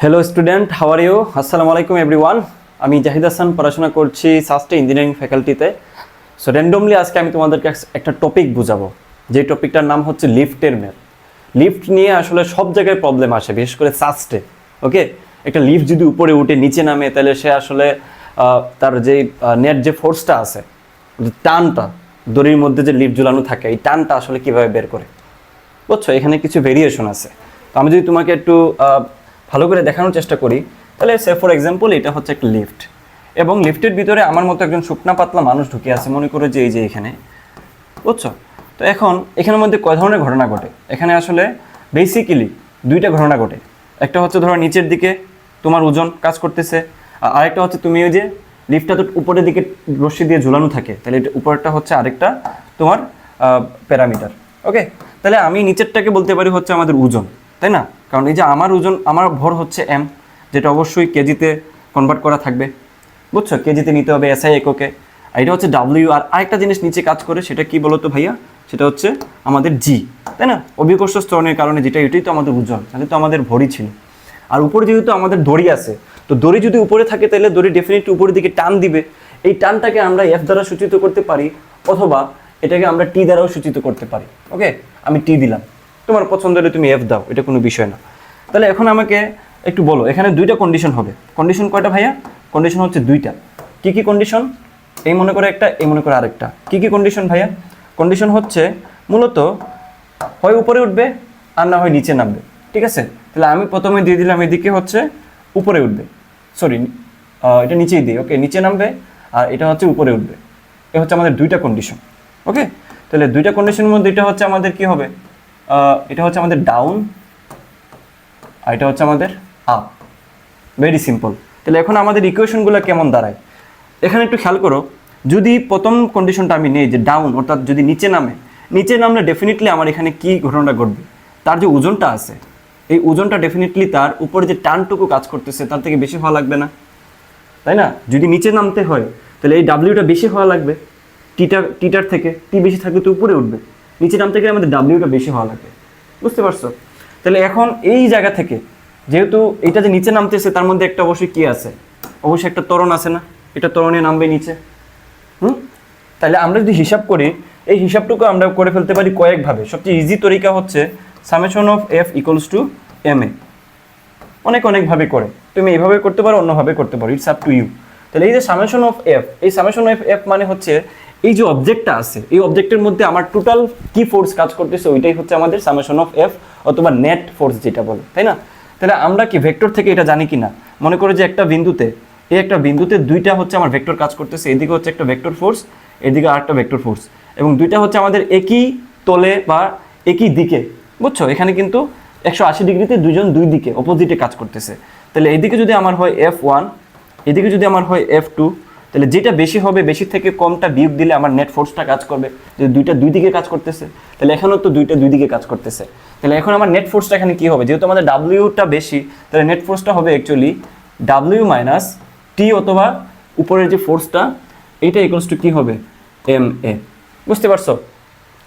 Hello student how are you আসসালামু আলাইকুম everyone আমি জাহিদ হাসান, পড়াশোনা করছি সাস্টে ইঞ্জিনিয়ারিং ফ্যাকাল্টিতে সো র্যান্ডমলি আজকে আমি তোমাদেরকে একটা টপিক বুঝাবো। যে টপিকটার নাম হচ্ছে লিফটের ম্যাপ লিফট নিয়ে আসলে সব জায়গায় প্রবলেম আসে, বিশেষ করে সাস্টে ওকে একটা লিফট যদি উপরে উঠে, নিচে নামে, তাহলে সে আসলে তার যে নেট যে ফোর্সটা আছে টানটা, দড়ির মধ্যে যে লিফট ঝুলানো থাকে, এই টানটা আসলে কীভাবে বের করে? বুঝছ? এখানে কিছু ভেরিয়েশন আছে। তো আমি যদি তোমাকে একটু ভালো করে দেখানোর চেষ্টা করি, তাহলে সে ফর এক্সাম্পল এটা হচ্ছে একটা লিফট এবং লিফটের ভিতরে আমার মতো একজন শুকনা পাতলা মানুষ ঢুকে আছে, মনে করে যে এই যে এখানে। বুঝছ? তো এখন এখানের মধ্যে কয় ধরনের ঘটনা ঘটে? এখানে আসলে বেসিক্যালি দুইটা ঘটনা ঘটে। একটা হচ্ছে ধরো নিচের দিকে তোমার ওজন কাজ করতেছে, আর আরেকটা হচ্ছে তুমি ওই যে লিফটটা তো উপরের দিকে রশ্মি দিয়ে ঝুলানো থাকে, তাহলে এটা উপরেরটা হচ্ছে আরেকটা তোমার প্যারামিটার ওকে তাহলে আমি নিচেরটাকে বলতে পারি হচ্ছে আমাদের ওজন, তাই না? কারণ এই যে আমার ওজন, আমার ভর হচ্ছে এম যেটা অবশ্যই কেজিতে কনভার্ট করা থাকবে। বুঝছ? কেজিতে নিতে হবে এসআই এককে। আর এটা হচ্ছে ডাব্লিউ আর আরেকটা জিনিস নিচে কাজ করে, সেটা কি বলতো ভাইয়া? সেটা হচ্ছে আমাদের জি তাই না? অভিকর্ষ স্তরণের কারণে যেটা, এটাই তো আমাদের ওজন, তাহলে তো আমাদের ভরই ছিল। আর উপরে যেহেতু আমাদের দড়ি আছে, তো দড়ি যদি উপরে থাকে, তাহলে দড়ি ডেফিনেটলি উপরের দিকে টান দিবে। এই টানটাকে আমরা এফ দ্বারা সূচিত করতে পারি, অথবা এটাকে আমরা টি দ্বারাও সূচিত করতে পারি। ওকে আমি টি দিলাম। তোমার পছন্দ হলে তুমি এফ দাও, এটা কোনো বিষয় না। তাহলে এখন আমাকে একটু বলো, এখানে দুইটা কন্ডিশন হবে। কন্ডিশন কয়টা ভাইয়া? কন্ডিশন হচ্ছে দুইটা। কি কি কন্ডিশন এই মনে করে একটা, এই মনে করে আরেকটা। কি কি কন্ডিশন ভাইয়া? কন্ডিশন হচ্ছে মূলত হয় উপরে উঠবে, আর না হয় নিচে নামবে। ঠিক আছে? তাহলে আমি প্রথমে দিয়ে দিলাম এদিকে হচ্ছে উপরে উঠবে। সরি এটা নিচেই দিই ওকে নিচে নামবে, আর এটা হচ্ছে উপরে উঠবে। এ হচ্ছে আমাদের দুইটা কন্ডিশন ওকে তাহলে দুইটা কন্ডিশনের মধ্যে এটা হচ্ছে আমাদের কি হবে? এটা হচ্ছে আমাদের ডাউন আর এটা হচ্ছে আমাদের আপ ভেরি সিম্পল তাহলে এখন আমাদের ইকুয়েশনগুলো কেমন দাঁড়ায়? এখানে একটু খেয়াল করো, যদি প্রথম কন্ডিশনটা আমি নেই, যে ডাউন অর্থাৎ যদি নিচে নামে, নিচে নামলে ডেফিনেটলি আমার এখানে কি ঘটনাটা ঘটবে? তার যে ওজনটা আছে, এই ওজনটা ডেফিনেটলি তার উপরে যে টানটুকু কাজ করতেছে, তার থেকে বেশি হওয়া লাগবে না। তাই না? যদি নিচে নামতে হয়, তাহলে এই ডাব্লিউটা বেশি হওয়া লাগবে। টিটার টিটার থেকে টি বেশি থাকলে তো উপরে উঠবে। নিচে নামতে গেলে আমাদের ডাব্লিউটা বেশি হওয়া লাগবে বুঝতে পারছ? তাহলে এখন এই জায়গা থেকে, যেহেতু এটা যে নিচে নামতেছে, তার মধ্যে একটা অবশ্যই কি আছে? অবশ্যই একটা ত্বরণ আছে না? এটা ত্বরণে নামবে নিচে। হুম? তাহলে আমরা যদি হিসাব করি, এই হিসাবটুকু আমরা করে ফেলতে পারি কয়েকভাবে। সবচেয়ে ইজি তরিকা হচ্ছে summation of F equals to M A অনেক অনেকভাবে করে। তুমি এইভাবে করতে পারো, অন্যভাবে করতে পারো। ইটস আপ টু ইউ তাহলে এই যে সামেশন অফ এফ এই সামেশন অফ এফ মানে হচ্ছে এই যে অবজেক্টটা আছে, এই অবজেক্টের মধ্যে আমার টোটাল কি ফোর্স কাজ করতেছে ওইটাই হচ্ছে আমাদের সামেশন অফ এফ অথবা নেট ফোর্স যেটা বলে, তাই না? তাহলে আমরা কি ভেক্টর থেকে এটা জানি কি না মনে করো যে একটা বিন্দুতে, এই একটা বিন্দুতে দুইটা হচ্ছে আমার ভেক্টর কাজ করতেছে, এদিকে হচ্ছে একটা ভেক্টর ফোর্স এদিকে আরেকটা ভেক্টর ফোর্স এবং দুইটা হচ্ছে আমাদের একই তলে বা একই দিকে, বুঝছ? এখানে কিন্তু একশো আশি ডিগ্রিতে দুজন দুই দিকে অপোজিটে কাজ করতেছে। তাহলে এদিকে যদি আমার হয় এফ ওয়ান এদিকে যদি আমার হয় এফ টু তাহলে যেটা বেশি হবে, বেশি থেকে কমটা বিয়োগ দিলে আমার নেট ফোর্সটা কাজ করবে। যে দুইটা দুই দিকে কাজ করতেছে, তাহলে এখানেও তো দুইটা দুই দিকে কাজ করতেছে। তাহলে এখন আমার নেট ফোর্সটা এখানে কি হবে? যেহেতু আমাদের ডাব্লিউটা বেশি, তাহলে নেট ফোর্সটা হবে অ্যাকচুয়ালি ডাব্লিউ মাইনাস টি অথবা উপরের যে ফোর্সটা এইটা ইকুয়ালস টু কী হবে? এম এ বুঝতে পারছ?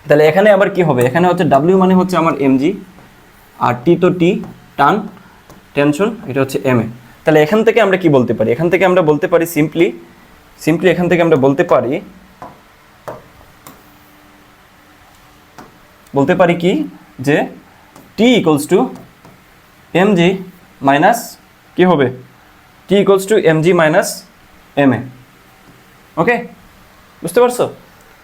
তাহলে এখানে আবার কি হবে? এখানে হচ্ছে ডাব্লিউ মানে হচ্ছে আমার এমজি আর টি তো টি টান টেনশন এটা হচ্ছে এম এ তাহলে এখান থেকে আমরা কি বলতে পারি? এখান থেকে আমরা বলতে পারি সিম্পলি সিম্পলি এখান থেকে আমরা বলতে পারি বলতে পারি কি যে T equals to M G minus কী হবে? T equals to M G minus M A okay বুঝতে পারছ?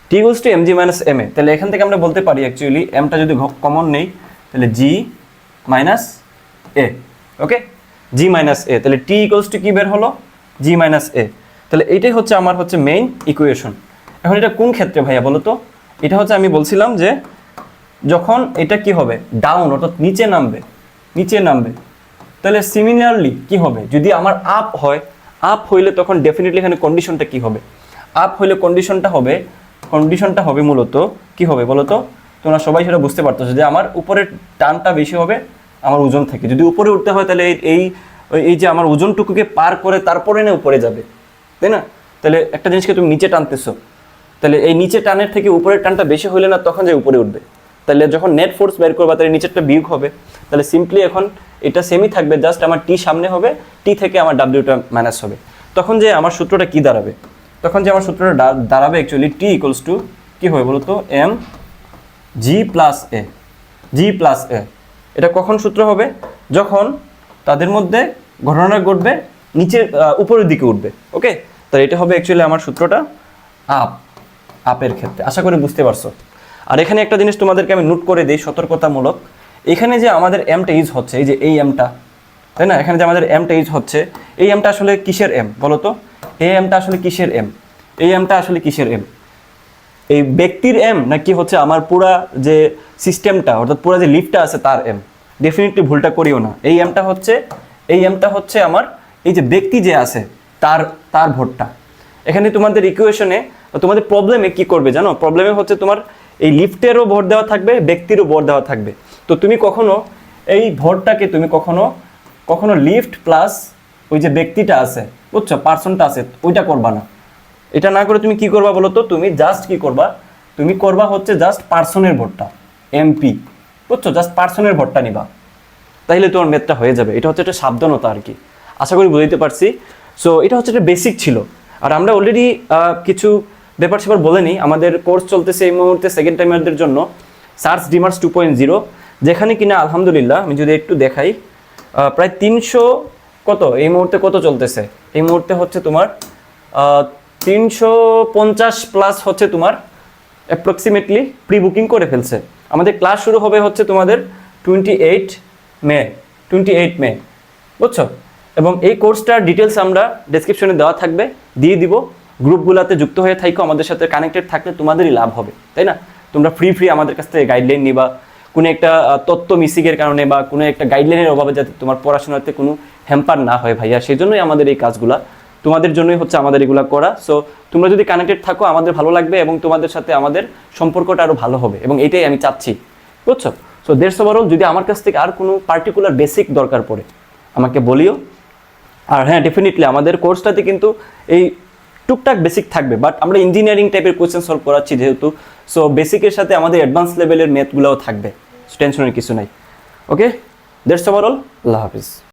T equals to M G minus M A তাহলে এখান থেকে আমরা বলতে পারি অ্যাকচুয়ালি এমটা যদি কমন নেই, তাহলে জি মাইনাস এ ওকে জি মাইনাস এ তাহলে টি ইকুয়ালস টু কী বের হলো? জি মাইনাস এ তাহলে এইটাই হচ্ছে আমার হচ্ছে মেইন ইকুয়েশন এখন এটা কোন ক্ষেত্রে ভাইয়া বলো তো? এটা হচ্ছে আমি বলছিলাম যে যখন এটা কি হবে? ডাউন অর্থাৎ নিচে নামবে। নিচে নামবে। তাহলে সিমিলারলি কি হবে? যদি আমার আপ হয় আপ হইলে তখন ডেফিনেটলি এখানে কন্ডিশনটা কি হবে? আপ হইলে কন্ডিশনটা হবে কন্ডিশনটা হবে মূলত কি হবে বলো তো? তোমরা সবাই সেটা বুঝতে পারতেছো যে আমার উপরের টানটা বেশি হবে আমার ওজন থেকে। যদি উপরে উঠতে হয় তাহলে এই এই যে আমার ওজনটুকুকে পার করে তারপরে না উপরে যাবে। তাই না? তাহলে একটা জিনিসকে তুমি নিচে টানতেছো, তাহলে এই নিচে টানের থেকে উপরের টানটা বেশি হলে না তখন যে উপরে উঠবে। তাহলে যখন নেট ফোর্স বের করবা, তাহলে নিচেরটা বিয়োগ হবে। তাহলে সিম্পলি এখন এটা সেমই থাকবে জাস্ট আমার টি সামনে হবে টি থেকে আমার ডাব্লিউটা মাইনাস হবে। তখন যে আমার সূত্রটা কি দাঁড়াবে? তখন যে আমার সূত্রটা দাঁড়াবে অ্যাকচুয়ালি টি ইকুয়ালস টু কী হবে বলতো? M G plus A G plus A এটা কখন সূত্র হবে? যখন তাদের মধ্যে ঘটনা ঘটবে নিচে উপরের দিকে উঠবে ওকে তাহলে এটা হবে অ্যাকচুয়ালি আমার সূত্রটা আপ আপের ক্ষেত্রে। আশা করি বুঝতে পারছ। আর এখানে একটা জিনিস তোমাদেরকে আমি নোট করে দিই, সতর্কতামূলক। এখানে যে আমাদের এমটা ইউজ হচ্ছে, এই যে এই এমটা তাই না? এখানে যে আমাদের এমটা ইউজ হচ্ছে, এই এমটা আসলে কিসের এম বলো তো? এই এমটা আসলে কিসের এম এই এমটা আসলে কিসের এম এই ব্যক্তির এম নাকি হচ্ছে আমার পুরা যে সিস্টেমটা অর্থাৎ পুরা যে লিফটটা আছে, তার এম ডেফিনেটলি ভুলটা করিও না। এই এমটা হচ্ছে, এই এমটা হচ্ছে আমার এই যে ব্যক্তি যে আছে, তার তার ভোটটা। এখানে তোমাদের ইকুয়েশনে তোমাদের প্রবলেমে কি করবে জানো? প্রবলেমে হচ্ছে তোমার এই লিফটেরও ভোট দেওয়া থাকবে, ব্যক্তিরও ভোট দেওয়া থাকবে। তো তুমি কখনো এই ভোটটাকে তুমি কখনো কখনো লিফট প্লাস ওই যে ব্যক্তিটা আছে, বুঝছ? পার্সনটা আছে, ওইটা করবা না। এটা না করে তুমি কি করবা বলো তো? তুমি জাস্ট কি করবা? তুমি করবা হচ্ছে জাস্ট পার্সনের ভোটটা এমপি বুঝছ? জাস্ট পার্সনের ভোটটা নিবা। তাইলে তোমার মেথটা হয়ে যাবে। এটা হচ্ছে একটা সাবধানতা আর কি। আশা করি বুঝতে পারছি। সো এটা হচ্ছে একটা বেসিক ছিল। আর আমরা অলরেডি কিছু ব্যাপার স্যাপার বলে নিই। আমাদের কোর্স চলতেছে এই মুহূর্তে সেকেন্ড টাইমারদের জন্য সার্চ ডিমার্স টু পয়েন্ট জিরো যেখানে কিনা আলহামদুলিল্লাহ, আমি যদি একটু দেখাই প্রায় তিনশো কত? এই মুহূর্তে কত চলতেছে? এই মুহূর্তে হচ্ছে তোমার তিনশো পঞ্চাশ প্লাস হচ্ছে তোমার অ্যাপ্রক্সিমেটলি প্রি বুকিং করে ফেলছে। আমাদের ক্লাস শুরু হবে হচ্ছে তোমাদের twenty eight May twenty eight May বুঝছ? এবং এই কোর্সটার ডিটেলস আমরা ডেসক্রিপশনে দেওয়া থাকবে। দিয়ে দিব। গ্রুপগুলোতে যুক্ত হয়ে থাকো আমাদের সাথে কানেক্টেড থাকলে তোমাদেরই লাভ হবে, তাই না? তোমরা ফ্রি ফ্রি আমাদের কাছ থেকে গাইডলাইন নিবা। কোনো একটা তত্ত্ব মিসিংয়ের কারণে বা কোনো একটা গাইডলাইনের অভাবে যাতে তোমার পড়াশোনাতে কোনো হ্যাম্পার না হয় ভাইয়া, সেই জন্যই আমাদের এই কাজগুলা। তোমাদের জন্যই হচ্ছে আমাদের এগুলো করা। সো তোমরা যদি কানেক্টেড থাকো, আমাদের ভালো লাগবে এবং তোমাদের সাথে আমাদের সম্পর্কটা আরও ভালো হবে এবং এটাই আমি চাচ্ছি, বুঝছ? সো দেড়শো বারো যদি আমার কাছ থেকে আর কোনো পার্টিকুলার বেসিক দরকার পড়ে, আমাকে বলিও। আর হ্যাঁ ডেফিনেটলি আমাদের কোর্সটাতে কিন্তু এই টুকটাক বেসিক থাকবে বাট আমরা ইঞ্জিনিয়ারিং টাইপের কোয়েশ্চেন সলভ করাচ্ছি যেহেতু সো বেসিকের সাথে আমাদের অ্যাডভান্স লেভেলের ম্যাথগুলোও থাকবে টেনশনের কিছু নাই ওকে দেড়শো ওভারঅল আল্লাহ হাফিজ।